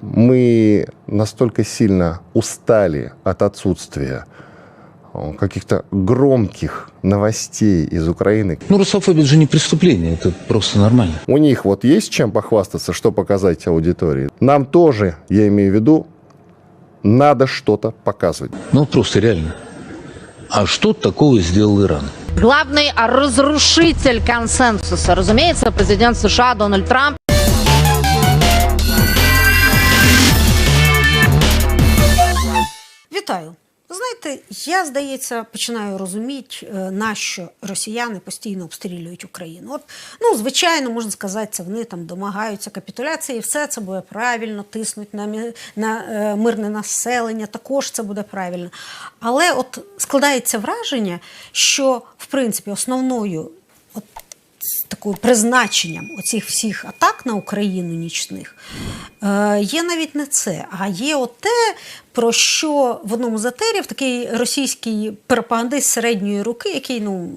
Мы настолько сильно устали от отсутствия э, каких-то громких новостей из Украины. Ну, русофобия же не преступление, это просто нормально. У них вот есть чем похвастаться, что показать аудитории. Нам тоже, я имею в виду, надо что-то показывать. Ну, просто реально. А что такого сделал Иран? Главный разрушитель консенсуса, разумеется, президент США Дональд Трамп. Вітаю. Знаєте, я здається починаю розуміти, е, нащо росіяни постійно обстрілюють Україну. От, ну, звичайно, можна сказати, це вони там домагаються капітуляції, і все це буде правильно, тиснуть на, на е, мирне населення, також це буде правильно. Але от складається враження, що в принципі основною от, такою призначенням оцих всіх атак на Україну нічних е, є навіть не це, а є от те, про що в одному з етерів такий російський пропагандист середньої руки, який ну,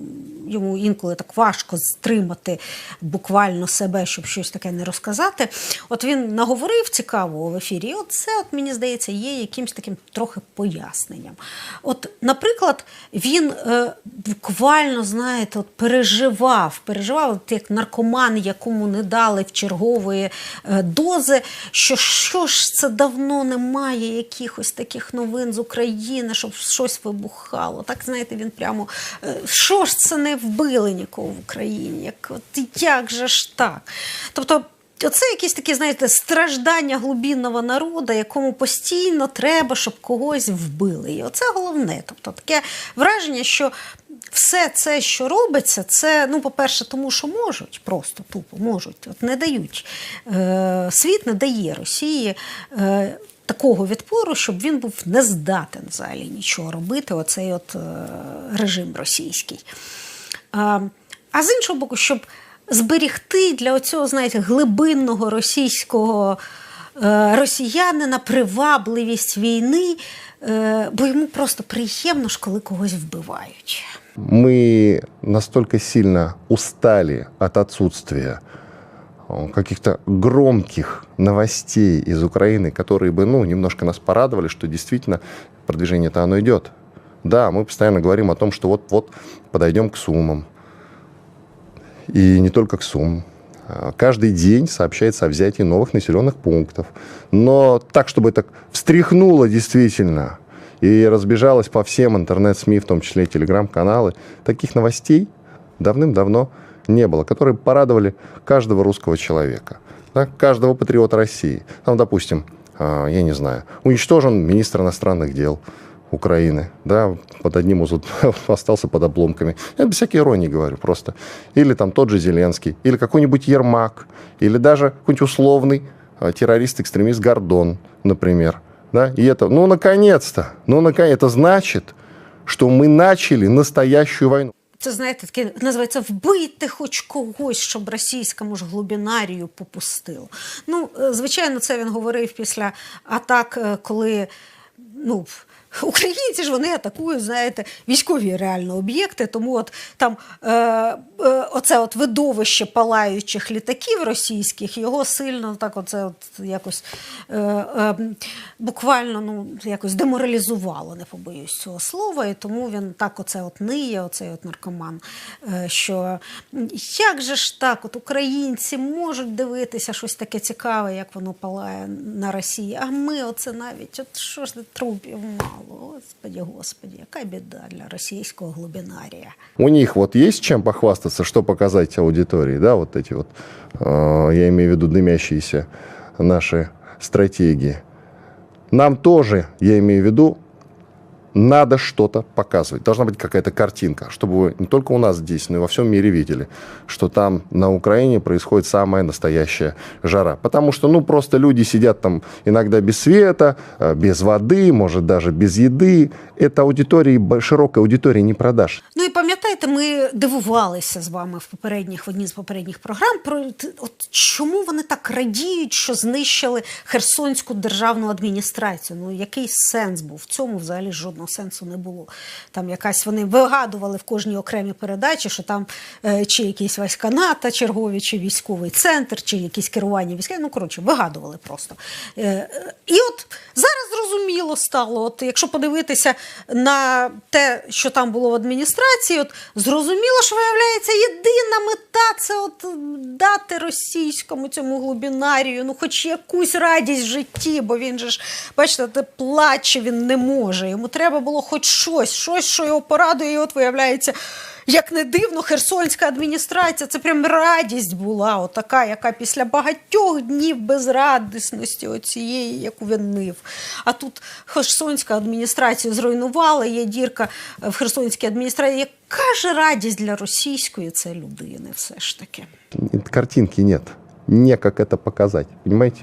йому інколи так важко стримати буквально себе, щоб щось таке не розказати. От він наговорив цікаво в ефірі, і от це, от, мені здається, є якимось таким трохи поясненням. От, наприклад, він е, буквально, знаєте, от переживав, переживав, от як наркоман, якому не дали в чергової е, дози, що що ж це давно немає якихось таких новин з України, щоб щось вибухало. Так, знаєте, він прямо, е, що ж це не вбили нікого в Україні? Як, от, як же ж так? Тобто, Оце якісь такі, знаєте, страждання глубінного народу, якому постійно треба, щоб когось вбили. І оце головне. Тобто таке враження, що все це, що робиться, це, ну, по-перше, тому що можуть, просто тупо можуть, от не дають. Е, світ не дає Росії. Е, Такого відпору, щоб він був не здатен взагалі нічого робити, оцей от е, режим російський. А, з іншого боку, щоб зберігти для оцього, знаєте, глибинного російського е, росіянина привабливість війни, е, бо йому просто приємно ж, коли когось вбивають. Мы настолько сильно устали от каких-то громких новостей из Украины, которые бы, ну, немножко нас порадовали, что действительно продвижение-то оно идет. Да, мы постоянно говорим о том, что вот-вот подойдем к суммам. И не только к суммам. А, Каждый день сообщается о взятии новых населенных пунктов. Но так, чтобы это встряхнуло действительно и разбежалось по всем интернет-СМИ, в том числе и телеграм-каналы, таких новостей давным-давно не было, которые порадовали каждого русского человека, да, каждого патриота России. Там, допустим, а, я не знаю, уничтожен министр иностранных дел Украины, да, под одним из остался под обломками. Я без всякой иронии говорю просто. Или там тот же Зеленский, или какой-нибудь Ермак, или даже какой-нибудь условный а, террорист-экстремист Гордон, например. Да? И это, ну, наконец-то, ну, наконец, это значит, что мы начали настоящую войну. Це, знаєте, таке називається вбити хоч когось, щоб російському ж глубінарію попустило. Ну, е, звичайно, це він говорив після атак, е, коли ну. Українці ж вони атакують, знаєте, військові реально об'єкти. Тому от там е, е, оце от видовище палаючих літаків російських його сильно так, оце от якось е, е, буквально ну, якось деморалізувало, не побоюсь цього слова. І тому він так оце от ниє, оцей от наркоман. Е, що як же ж так, от українці можуть дивитися щось таке цікаве, як воно палає на Росії, а ми оце навіть, от що ж не трупів мало. Господи, господи, яка біда для російського глубинарія. У них вот есть чем похвастаться, что показать аудитории, да, вот эти вот, э, я имею в виду дымящиеся наши стратегии. Нам тоже, я имею в виду, надо что-то показывать. Должна быть какая-то картинка, чтобы вы не только у нас здесь, но и во всем мире видели, что там на Украине происходит самая настоящая жара. Потому что, ну, просто люди сидят там иногда без света, э, без воды, может, даже без еды. Это аудитории, широкой аудитории не продашь. Ну і пам'ятаєте, ми дивувалися з вами в попередніх в одній з попередніх програм про т- от чому вони так радіють, що знищили Херсонську державну адміністрацію. Ну який сенс був? В цьому взагалі жодного сенсу не було. Там якась вони вигадували в кожній окремій передачі, що там е, чи якісь війська НАТО чергові, чи військовий центр, чи якісь керування війська. Ну коротше, вигадували просто. Е, і от зараз зрозуміло стало. От якщо подивитися на те, що там було в адміністрації, от зрозуміло, що виявляється єдина мета це от дати російському цьому глубінарію, ну хоч якусь радість в житті, бо він же ж, бачите, плаче він не може. Йому треба було хоч щось, щось, що його порадує, і от виявляється. Як не дивно, херсонська адміністрація це прям радість була, отака, яка після багатьох днів безрадісності оцієї, яку він нив. А тут херсонська адміністрація зруйнувала, є дірка в херсонській адміністрації. Яка ж радість для російської це людини все ж таки? Картинки нет. Не как это показать, понимаете?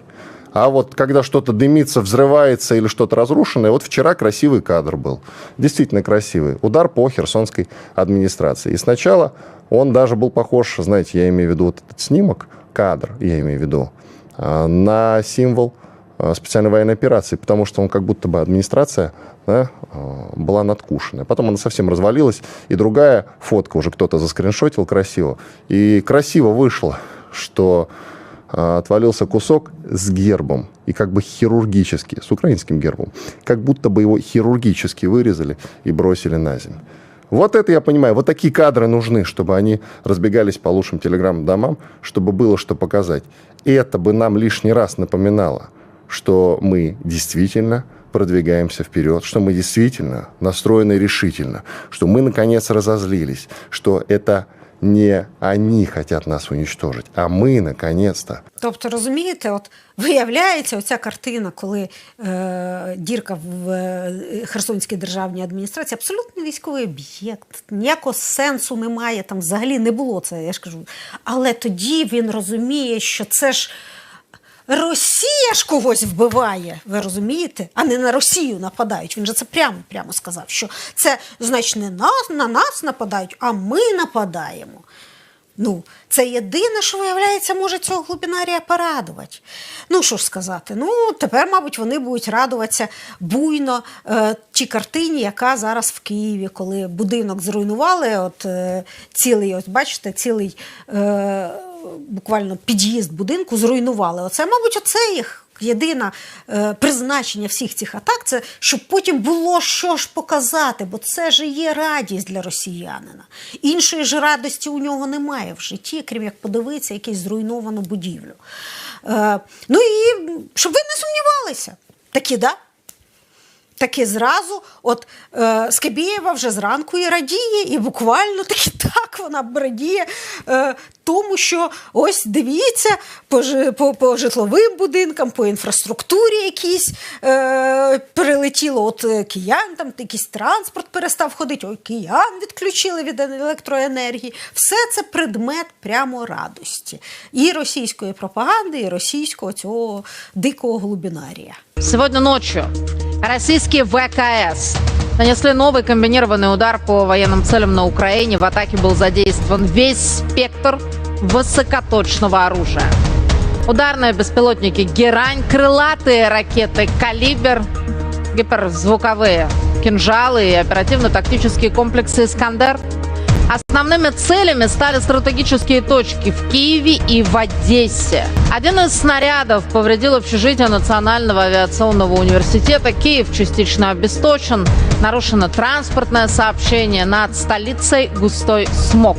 А вот когда что-то дымится, взрывается или что-то разрушенное, вот вчера красивый кадр был. Действительно красивый. Удар по херсонской администрации. И сначала он даже был похож, знаете, я имею в виду вот этот снимок, кадр, я имею в виду, а, на символ а, специальной военной операции, потому что он как будто бы администрация да, а, была надкушенная. Потом она совсем развалилась, и другая фотка уже кто-то заскриншотил красиво. И красиво вышло, что отвалился кусок с гербом, и как бы хирургически, с украинским гербом, как будто бы его хирургически вырезали и бросили на землю. Вот это я понимаю. Вот такие кадры нужны, чтобы они разбегались по лучшим телеграм-домам, чтобы было что показать. И это бы нам лишний раз напоминало, что мы действительно продвигаемся вперед, что мы действительно настроены решительно, что мы наконец разозлились, что это не они хотят нас уничтожить, а мы наконец-то Тобто, розумієте, от виявляється, оця картина, коли е, дірка в е, Херсонській державній адміністрації абсолютно військовий об'єкт, ніякого сенсу немає, там взагалі не було це, я ж кажу. Але тоді він розуміє, що це ж. Росія ж когось вбиває, ви розумієте, а не на Росію нападають. Він же це прямо прямо сказав, що це значить не нас, на нас нападають, а ми нападаємо. Ну, це єдине, що виявляється, може цього глубінарія порадувати. Ну, що ж сказати, ну тепер, мабуть, вони будуть радуватися буйно е, тій картині, яка зараз в Києві, коли будинок зруйнували, от е, цілий, от бачите, цілий е, буквально під'їзд будинку зруйнували. Оце, мабуть, оце їх. Єдине призначення всіх цих атак це щоб потім було що ж показати, бо це ж є радість для росіянина. Іншої ж радості у нього немає в житті, крім як подивитися якусь зруйновану будівлю. Е, ну і щоб ви не сумнівалися, такі, да? Таки зразу, от е, Скабєєва вже зранку і радіє, і буквально таки так вона радіє е, тому, що ось дивіться по, по, по житловим будинкам, по інфраструктурі якійсь е, перелетіло. От е, киян, там якийсь транспорт перестав ходити, ой, киян відключили від електроенергії. Все це предмет прямо радості і російської пропаганди, і російського цього дикого глубінарія. Сегодня ночью российские ВКС нанесли новый комбинированный удар по военным целям на Украине. В атаке был задействован весь спектр высокоточного оружия. Ударные беспилотники «Герань», крылатые ракеты «Калибр», гиперзвуковые кинжалы и оперативно-тактические комплексы «Искандер». Основными целями стали стратегические точки в Киеве и в Одессе. Один из снарядов повредил общежитие Национального авиационного университета. Киев частично обесточен. Нарушено транспортное сообщение. Над столицей густой смог.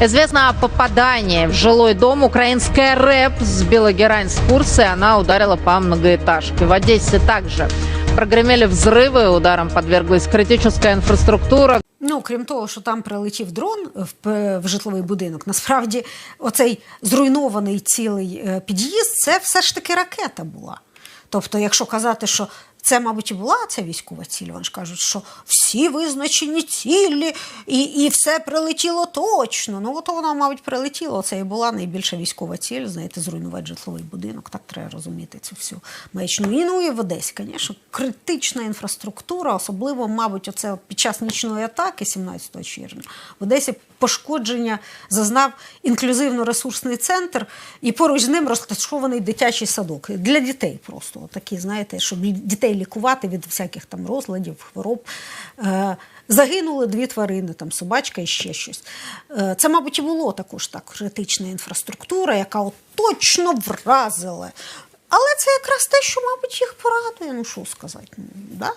Известно о попадании в жилой дом. Украинская рэп сбила герань с курса, и она ударила по многоэтажке. В Одессе также прогремели взрывы, ударом подверглась критическая инфраструктура. Ну, крім того, що там прилетів дрон в, в житловий будинок, насправді оцей зруйнований цілий е, під'їзд це все ж таки ракета була. Тобто, якщо казати, що це, мабуть, і була ця військова ціль. Вони ж кажуть, що всі визначені цілі, і, і все прилетіло точно. Ну, от вона, мабуть, прилетіла. Це і була найбільша військова ціль, знаєте, зруйнувати житловий будинок. Так треба розуміти цю всю маячню. І ну і в Одесі, звісно, критична інфраструктура, особливо, мабуть, оце під час нічної атаки 17 червня. В Одесі пошкодження зазнав інклюзивно-ресурсний центр, і поруч з ним розташований дитячий садок для дітей. Просто такі, знаєте, щоб дітей лікувати від всяких там розладів, хвороб. Е, Загинули дві тварини, там собачка і ще щось. Е, Це, мабуть, і було також так критична інфраструктура, яка от точно вразила. Але це якраз те, що, мабуть, їх порадує. Ну що сказати, ну, да?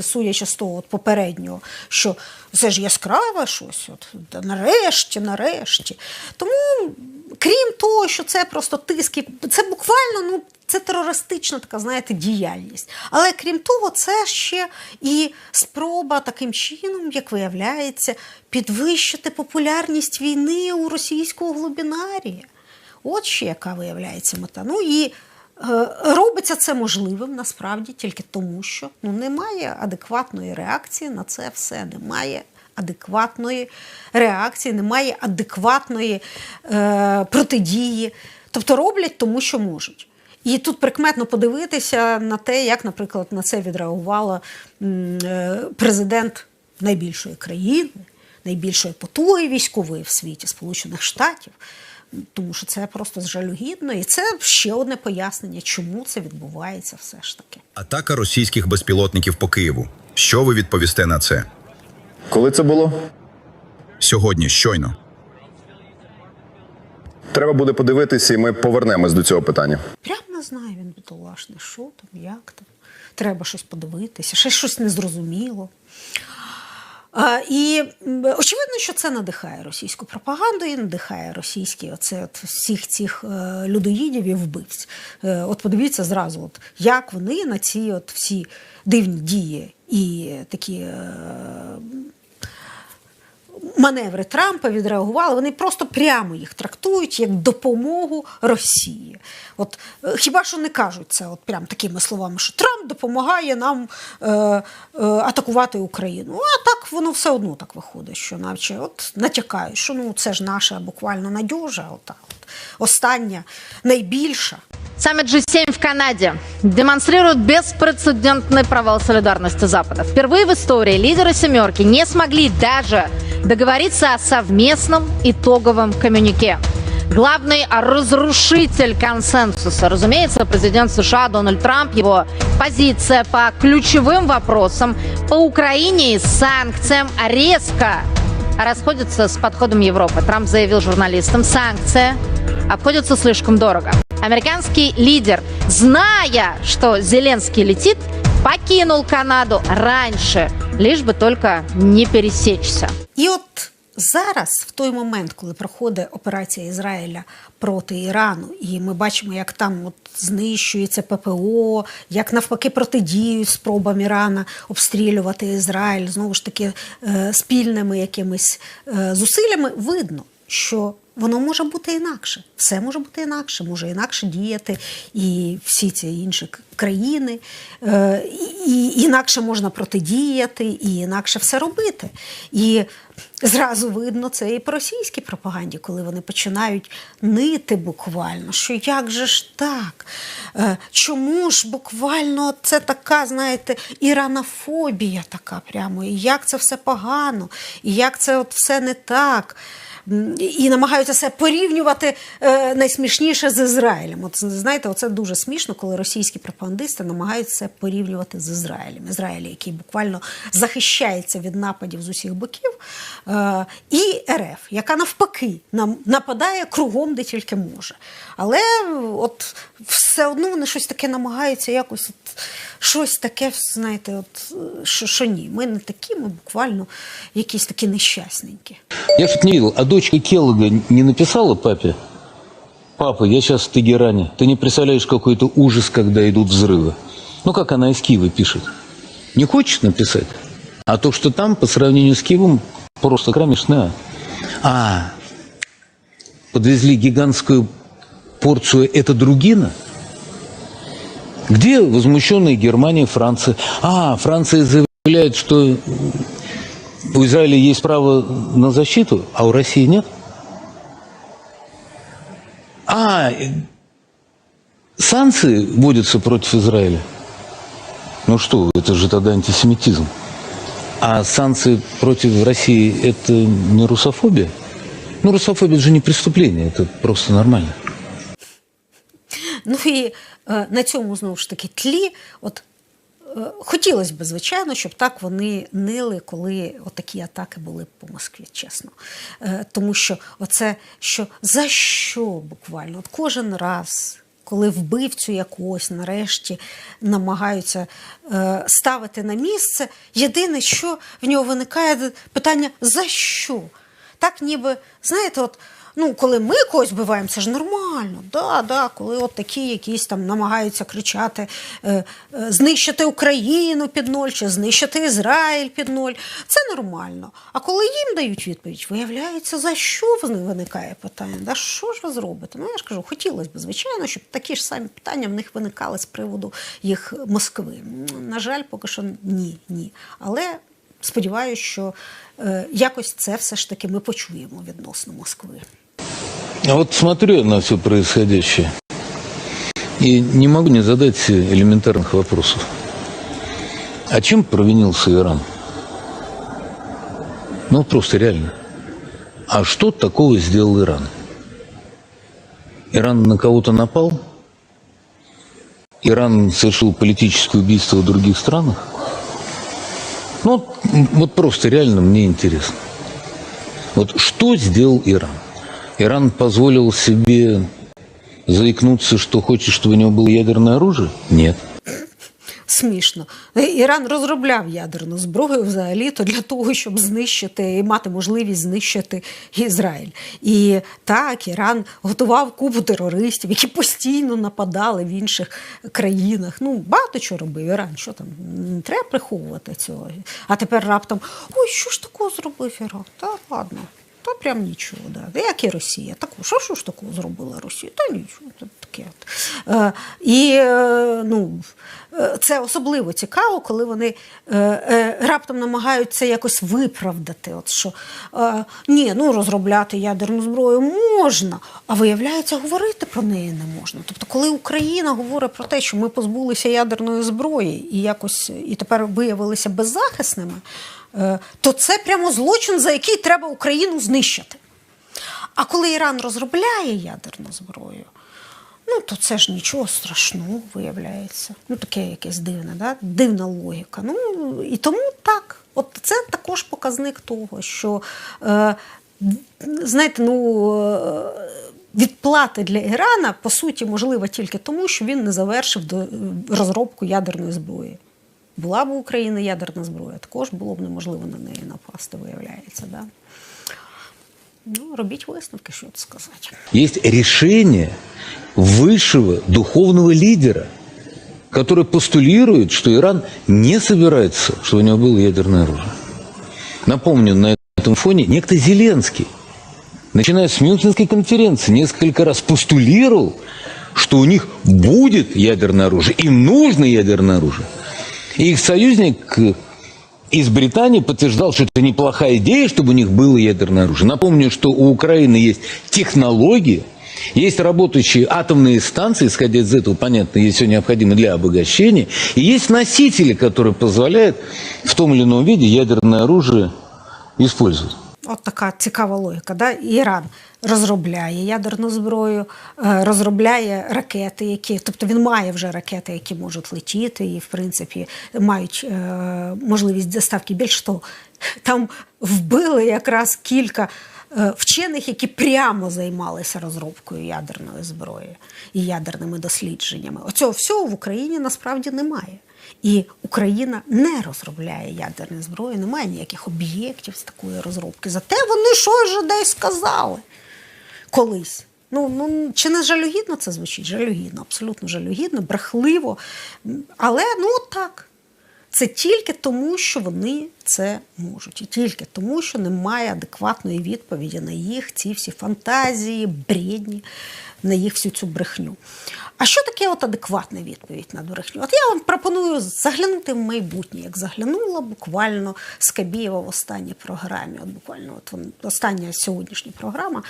Судячи з того от попереднього, що це ж яскраве щось, от, нарешті, нарешті. Тому, крім того, що це просто тиски, це буквально ну, це терористична така, знаєте, діяльність. Але крім того, це ще і спроба таким чином, як виявляється, підвищити популярність війни у російського глубінарія. От ще яка виявляється мета. Ну і Робиться це можливим насправді тільки тому, що ну, немає адекватної реакції на це все. Немає адекватної реакції, немає адекватної е, протидії. Тобто роблять тому, що можуть. І тут прикметно подивитися на те, як, наприклад, на це відреагувала е, президент найбільшої країни, найбільшої потуги військової в світі Сполучених Штатів. Тому що це просто жалюгідно, і це ще одне пояснення, чому це відбувається все ж таки. Атака російських безпілотників по Києву. Що ви відповісте на це? Коли це було? Сьогодні, щойно. Треба буде подивитися, і ми повернемось до цього питання. Прям не знаю, він бідолашний, що там, як там. Треба щось подивитися, ще щось незрозуміло. І очевидно, що це надихає російську пропаганду і надихає російські оце от всіх цих е, людоїдів і вбивць. Е, от подивіться зразу, от, як вони на ці от всі дивні дії і такі Е, маневри Трампа відреагували, вони просто прямо їх трактують як допомогу Росії. От е, хіба що не кажуть це от прям такими словами, що Трамп допомагає нам е, е, атакувати Україну. А так воно все одно так виходить, що наче от натякають, що ну це ж наша буквально надіжа, ота от остання, найбільша. Саммит G7 в Канаде демонстрирует беспрецедентный провал солидарности Запада. Впервые в истории лидеры «семерки» не смогли даже договориться о совместном итоговом коммюнике. Главный разрушитель консенсуса, разумеется, президент США Дональд Трамп, его позиция по ключевым вопросам по Украине и санкциям резко расходится с подходом Европы. Трамп заявил журналистам, санкция обходится слишком дорого. Американский лидер, зная, что Зеленский летит, покинул Канаду раньше, лишь бы только не пересечься. І от зараз, в той момент, коли проходить операція Ізраїля проти Ірану, і ми бачимо, як там от знищується ППО, як навпаки протидіють спробам Ірана обстрілювати Ізраїль, знову ж таки е, спільними якимись е, зусиллями, видно, що воно може бути інакше. Все може бути інакше, може інакше діяти і всі ці інші країни, е, і інакше можна протидіяти, і інакше все робити. І зразу видно це і по російській пропаганді, коли вони починають нити буквально, що як же ж так? Е, Чому ж буквально це така, знаєте, іранофобія така прямо, і як це все погано, і як це от все не так. І намагаються себе порівнювати е, найсмішніше з Ізраїлем. От знаєте, оце дуже смішно, коли російські пропагандисти намагаються порівнювати з Ізраїлем. Ізраїль, який буквально захищається від нападів з усіх боків, е, і РФ, яка навпаки нам нападає кругом, де тільки може. Але от все одно вони щось таке намагаються якось щось таке, знаєте, от, е, що, що ні. Ми не такі, ми буквально якісь такі нещасненькі. Я что-то не видел. А дочка Келлога не написала папе? Папа, я сейчас в Тегеране. Ты не представляешь, какой это ужас, когда идут взрывы. Ну, как она из Киева пишет. Не хочешь написать? А то, что там, по сравнению с Киевом, просто кромешная. А, подвезли гигантскую порцию это другина? где возмущенные Германия, Франция? А, Франция заявляет, что у Израиля есть право на защиту, а у России нет? А, санкции вводятся против Израиля? Ну что, это же тогда антисемитизм. А санкции против России – это не русофобия? Ну, русофобия – это же не преступление, это просто нормально. Ну е, на цьому знову ж таки тлі, от е, хотілося б, звичайно, щоб так вони нили, коли отакі атаки були по Москві, чесно. Е, тому що оце, що за що буквально? От кожен раз. Коли вбивцю якогось нарешті намагаються е, ставити на місце, єдине, що в нього виникає питання за що? Так ніби, знаєте, от, ну, коли ми когось вбиваємо, це ж нормально. Да, да, коли от такі якісь там намагаються кричати е, е, знищити Україну під ноль чи знищити Ізраїль під ноль, це нормально. А коли їм дають відповідь, виявляється, за що виникає питання? Да що ж ви зробите? Ну я ж кажу, хотілося б, звичайно, щоб такі ж самі питання в них виникали з приводу їх Москви. На жаль, поки що ні, ні. Але сподіваюся, що е, якось це все ж таки ми почуємо відносно Москви. А вот смотрю на все происходящее и не могу не задать элементарных вопросов. А чем провинился Иран? Ну, просто реально. А что такого сделал Иран? Иран на кого-то напал? Иран совершил политическое убийство в других странах? Ну, вот просто реально мне интересно. Вот что сделал Иран? Иран позволил себе заикнуться, что хочет, чтобы у него было ядерное оружие? Нет. Смішно. Е, Іран розробляв ядерну зброю взагалі то для того, щоб знищити і мати можливість знищити Ізраїль. І так, Іран готував купу терористів, які постійно нападали в інших країнах. Ну, багато чого робив Іран. Що там? Не треба приховувати цього. А тепер раптом: ой, що ж такого зробив Іран? Та ладно. Та прям нічого, да. Як і Росія. Таку, що, що ж такого зробила Росія? Та нічого, таке. Е, і е, ну, е, це особливо цікаво, коли вони е, е, раптом намагаються якось виправдати. От що е, ні, ну розробляти ядерну зброю можна, а виявляється, говорити про неї не можна. Тобто, коли Україна говорить про те, що ми позбулися ядерної зброї і якось і тепер виявилися беззахисними, то це прямо злочин, за який треба Україну знищити. А коли Іран розробляє ядерну зброю, ну то це ж нічого страшного виявляється. Ну, таке якесь дивне, да? дивна логіка. Ну і тому так. От це також показник того, що е, знаєте, ну. Е, Відплата для Ірана по суті можлива тільки тому, що він не завершив до розробку ядерної зброї. Була б у України ядерна зброя, також було б неможливо на неї напасти, виявляється. Да? Ну, робіть висновки, що тут сказати. Есть решение высшего духовного лидера, который постулирует, что Иран не собирается, чтобы у него было ядерное оружие. Напомню, на этом фоне некто Зеленский, начиная с Мюнхенской конференции, несколько раз постулировал, что у них будет ядерное оружие, им нужно ядерное оружие. И их союзник э, из Британии подтверждал, что это неплохая идея, чтобы у них было ядерное оружие. Напомню, что у Украины есть технологии, есть работающие атомные станции, исходя из этого, понятно, есть все необходимое для обогащения, и есть носители, которые позволяют в том или ином виде ядерное оружие использовать. От така цікава логіка. Да? Іран Розробляє ядерну зброю, е, розробляє ракети, які, тобто він має вже ракети, які можуть летіти, і в принципі мають е, можливість доставки. Більш того, там вбили якраз кілька. е, Вчених, які прямо займалися розробкою ядерної зброї і ядерними дослідженнями. Оцього всього в Україні насправді немає. І Україна не розробляє ядерні зброї, немає ніяких об'єктів з такої розробки. Зате вони щось же десь сказали колись. Ну, ну чи не жалюгідно це звучить? Жалюгідно, абсолютно жалюгідно, брехливо. Але ну так. Це тільки тому, що вони це можуть, і тільки тому, що немає адекватної відповіді на їх ці всі фантазії, бредні, на їх всю цю брехню. А що таке от адекватна відповідь на брехню? От я вам пропоную заглянути в майбутнє, як заглянула буквально Скабієва в останній програмі. От буквально от остання сьогоднішня програма,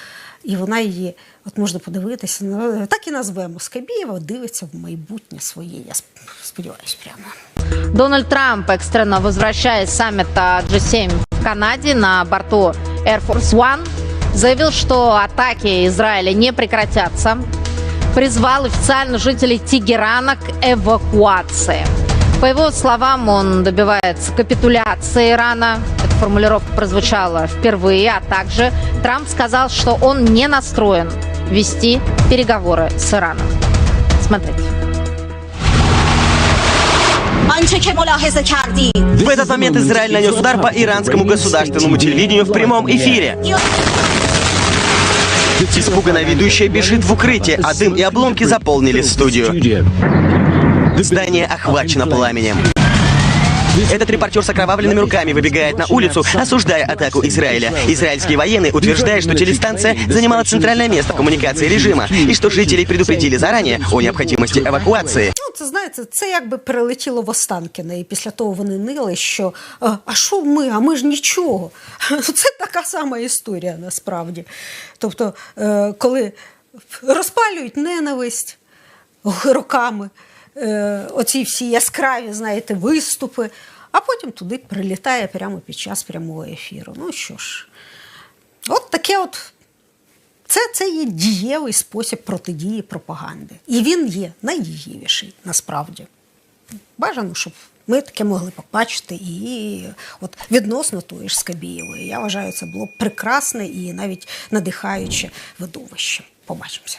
і вона її от можна подивитися. Так і назвемо Скабієва дивиться в майбутнє своє. Я сподіваюся, прямо. Дональд Трамп, экстренно возвращаясь с саммита G7 в Канаде на борту Air Force One, заявил, что атаки Израиля не прекратятся. Призвал официально жителей Тегерана к эвакуации. По его словам, он добивается капитуляции Ирана. Эта формулировка прозвучала впервые, а также Трамп сказал, что он не настроен вести переговоры с Ираном. Смотрите. В этот момент Израиль нанес удар по иранскому государственному телевидению в прямом эфире. Испуганная ведущая бежит в укрытие, а дым и обломки заполнили студию. Здание охвачено пламенем. Этот репортер с окровавленными руками выбегает на улицу, осуждая атаку Израиля. Израильские военные утверждают, что телестанция занимала центральное место в коммуникации режима и что жителей предупредили заранее о необходимости эвакуации. Ну, це знаєте, це якби прилетіло в Останкіна, і після того вони нили, що «А, а що ми? А ми ж нічого. Це така сама історія насправді. Тобто, е, коли розпалюють ненависть роками, е, Оці всі яскраві, знаєте, виступи, а потім туди прилітає прямо під час прямого ефіру. Ну що ж, от таке от це, це є дієвий спосіб протидії пропаганди. І він є найдієвіший насправді. Бажано, щоб ми таке могли побачити і от відносно тої ж Скабієвої. Я вважаю, це було прекрасне і навіть надихаюче видовище. Побачимося.